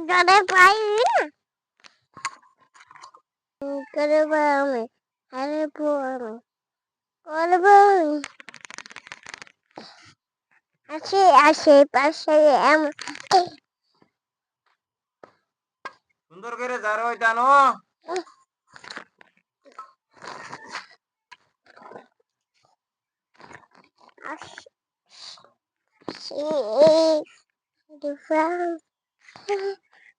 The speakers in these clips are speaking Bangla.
করে পাইবি না করব আমি হারবো আমি করব আছে আশেপাশে এমন সুন্দর করে যার ওই টানো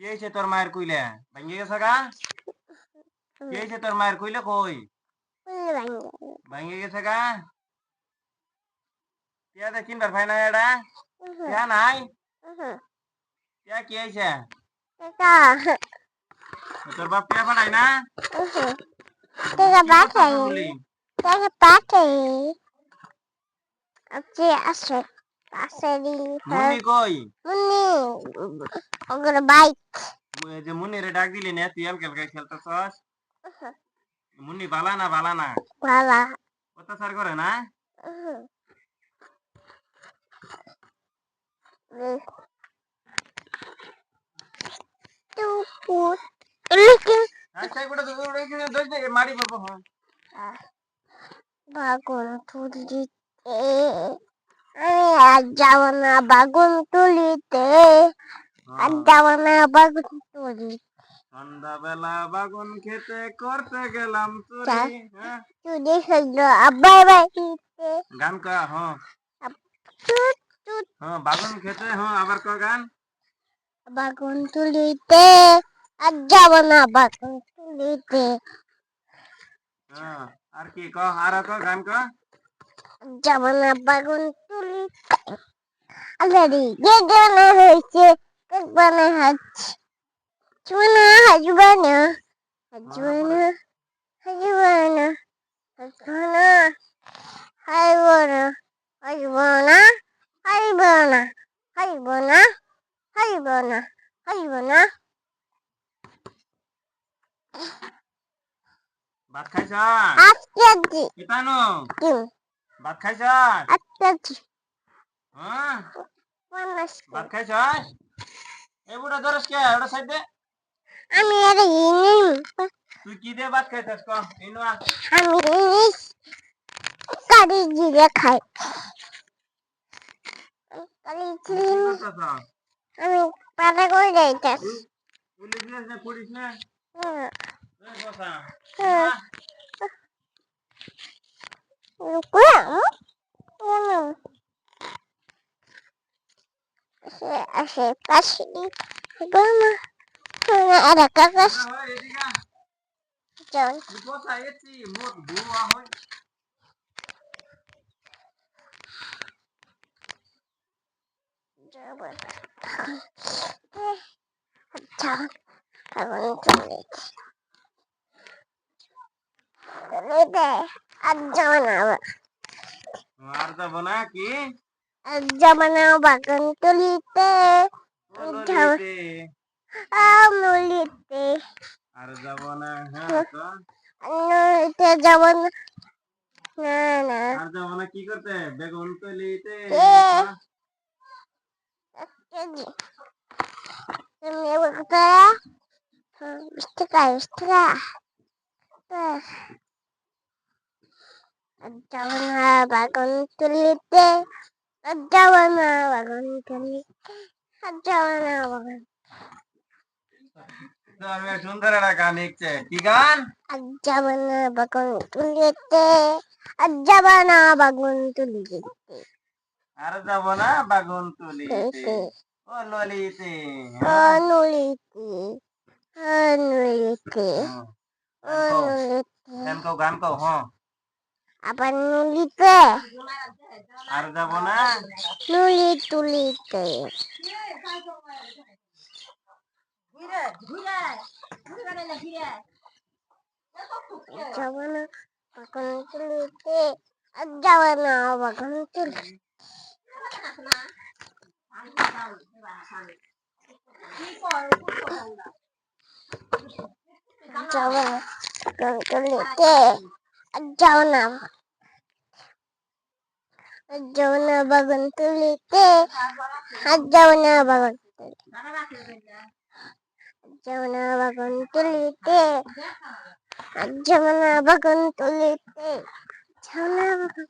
কি হয়েছে তোর মায়ের কুইলে ভাঙ্গি গেছে গা কি হয়েছে তোর মায়ের কুইলে কই Wala bang. ভাঙ্গি গেছে গা টিয়া দে কিনবার ভাই না এটা টিয়া নাই টিয়া কি হয়েছে Teka, তোর বাপ টিয়া পাঠাই না teka bakay. বলি Teka bakay. Ati ase. Ase di. Munni কই Muni. মু- এই যে মুন্নি রে ডাক দিলি না তুই এলকেল গাই খেলতেছস মুন্নি বালা না বালা না Wala. অত্যাচার করে না কি মারি পড়ব হ্যাঁ বাগুন তুলিতে আমি আর যাব না বাগুন তুলিতে সন্ধ্যাবেলা বাগুন খেতে করতে গেলাম চুরি হ্যাঁ চুরি গান কা হ্যাঁ হ্যাঁ বাগুন খেতে হ্যাঁ আবার ক গান বাগুন তুলিতে আর যাব না বাগুন তুলিতে হ্যাঁ আর কি ক আর ক গান ক যাব না বাগুন তুলিতে অলরেডি কেক বানা হয়েছে কেক বানা হচ্ছে চুনা হাজবে না হাজবে না হাজবে না হাজবে না হাইব না হাইব না হাইব না হাইব না হাইব না হাইব না ভাত খাইছ আজকে জি কিতানো কিম ভাত খাইছ আজকে জি হ্যাঁ মানুষ ভাত খাইছ এই বুড়া ধরস কে? ওটা সাইড দে। আমি আর তুই কি দিয়ে ভাত খাইছস ক ইনো আমি কারি জিরে খাই। কারি জিরে। আমি পাতা করে না না। বসা হুম? কুয়া হুম। আসে আসে পাশে গমা শোনা আর কাকাস এদিকে চল তুই বসা এতি মোট বুয়া হয় যাব আচ্ছা এখন চলে চলে দে আর যাব না আবার আর যাব না কি আর বাগান তুলিতে বললিতে আমলিতে আর যাব না হ্যাঁ নলিতে যাব না না না আর যাব না কি করতে বেগুন তলিতে তুমি এবার কোথায় বিশ টাকা বিশ টাকা না বাগান তুলিতে বাগান তুলিতে আর যাব বাগান আমি সুন্দর একটা গান লিখছে কি গান আর যাব না বাগান তুলিতে ও ললিতে ও নলিতে ও নলিতে ও আবার নলিতে। আর যাব না? নুলি তুলিতে। যাব না তুলিতে। আর যাব না বাগান তুলি যাব না বাগান তুলিতে। আর যাব না আর যাব না বাগান তুলিতে আর যাব না বাগান যাব না বাগান তুলিতে যাব বাগান তুলিতে যাব না বাগান